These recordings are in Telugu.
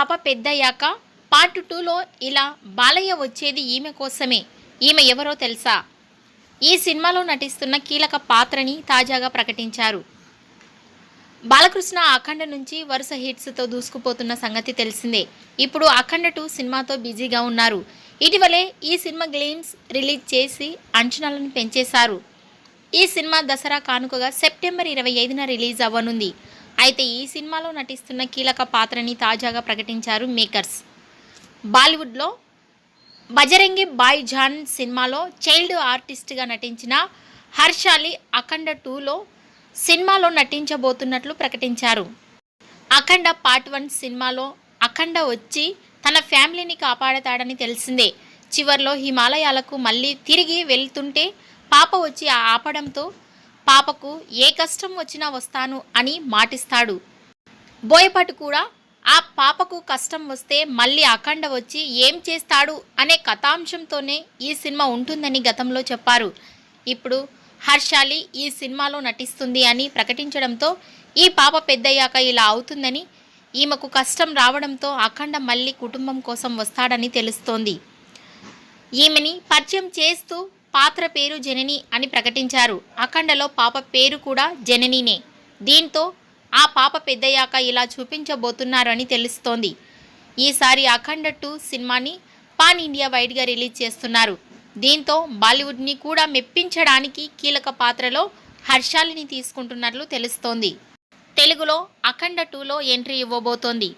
పాప పెద్దయ్యాక పార్ట్ టూలో ఇలా బాలయ్య వచ్చేది ఈమె కోసమే. ఈమె ఎవరో తెలుసా? ఈ సినిమాలో నటిస్తున్న కీలక పాత్రని తాజాగా ప్రకటించారు. బాలకృష్ణ అఖండ నుంచి వరుస హిట్స్తో దూసుకుపోతున్న సంగతి తెలిసిందే. ఇప్పుడు అఖండ టూ సినిమాతో బిజీగా ఉన్నారు. ఇటీవలే ఈ సినిమా గ్లీమ్స్ రిలీజ్ చేసి అంచనాలను పెంచేశారు. ఈ సినిమా దసరా కానుకగా సెప్టెంబర్ ఇరవై ఐదున రిలీజ్ అవ్వనుంది. అయితే ఈ సినిమాలో నటిస్తున్న కీలక పాత్రని తాజాగా ప్రకటించారు మేకర్స్. బాలీవుడ్లో బజరంగి బాయ్ జాన్ సినిమాలో చైల్డ్ ఆర్టిస్ట్గా నటించిన హర్షాలి అఖండ టూలో సినిమాలో నటించబోతున్నట్లు ప్రకటించారు. అఖండ పార్ట్ వన్ సినిమాలో అఖండ వచ్చి తన ఫ్యామిలీని కాపాడతాడని తెలిసిందే. చివర్లో హిమాలయాలకు మళ్ళీ తిరిగి వెళ్తుంటే పాప వచ్చి ఆపడంతో పాపకు ఏ కష్టం వచ్చినా వస్తాను అని మాటిస్తాడు. బోయపాటి కూడా ఆ పాపకు కష్టం వస్తే మళ్ళీ అఖండ వచ్చి ఏం చేస్తాడు అనే కథాంశంతోనే ఈ సినిమా ఉంటుందని గతంలో చెప్పారు. ఇప్పుడు హర్షాలి ఈ సినిమాలో నటిస్తుంది అని ప్రకటించడంతో ఈ పాప పెద్దయ్యాక ఇలా అవుతుందని ఈమెకు కష్టం రావడంతో అఖండ మళ్ళీ కుటుంబం కోసం వస్తాడని తెలుస్తోంది. ఈమెని పరిచయం చేస్తూ పాత్ర పేరు జనని అని ప్రకటించారు. అఖండలో పాప పేరు కూడా జననినే. దీంతో ఆ పాప పెద్దయ్యాక ఇలా చూపించబోతున్నారని తెలుస్తోంది. ఈసారి అఖండ టూ సినిమాని పాన్ ఇండియా వైడ్గా రిలీజ్ చేస్తున్నారు. దీంతో బాలీవుడ్ని కూడా మెప్పించడానికి కీలక పాత్రలో హర్షాలిని తీసుకుంటున్నట్లు తెలుస్తోంది. తెలుగులో అఖండ టూలో ఎంట్రీ ఇవ్వబోతోంది.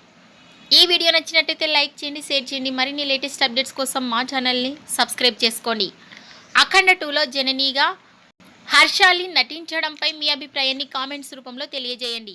ఈ వీడియో నచ్చినట్టయితే లైక్ చేయండి షేర్ చేయండి. మరిన్ని లేటెస్ట్ అప్డేట్స్ కోసం మా ఛానల్ని సబ్స్క్రైబ్ చేసుకోండి. అఖండ టూలో జననీగా హర్షాలి నటించడంపై మీ అభిప్రాయాన్ని కామెంట్స్ రూపంలో తెలియజేయండి.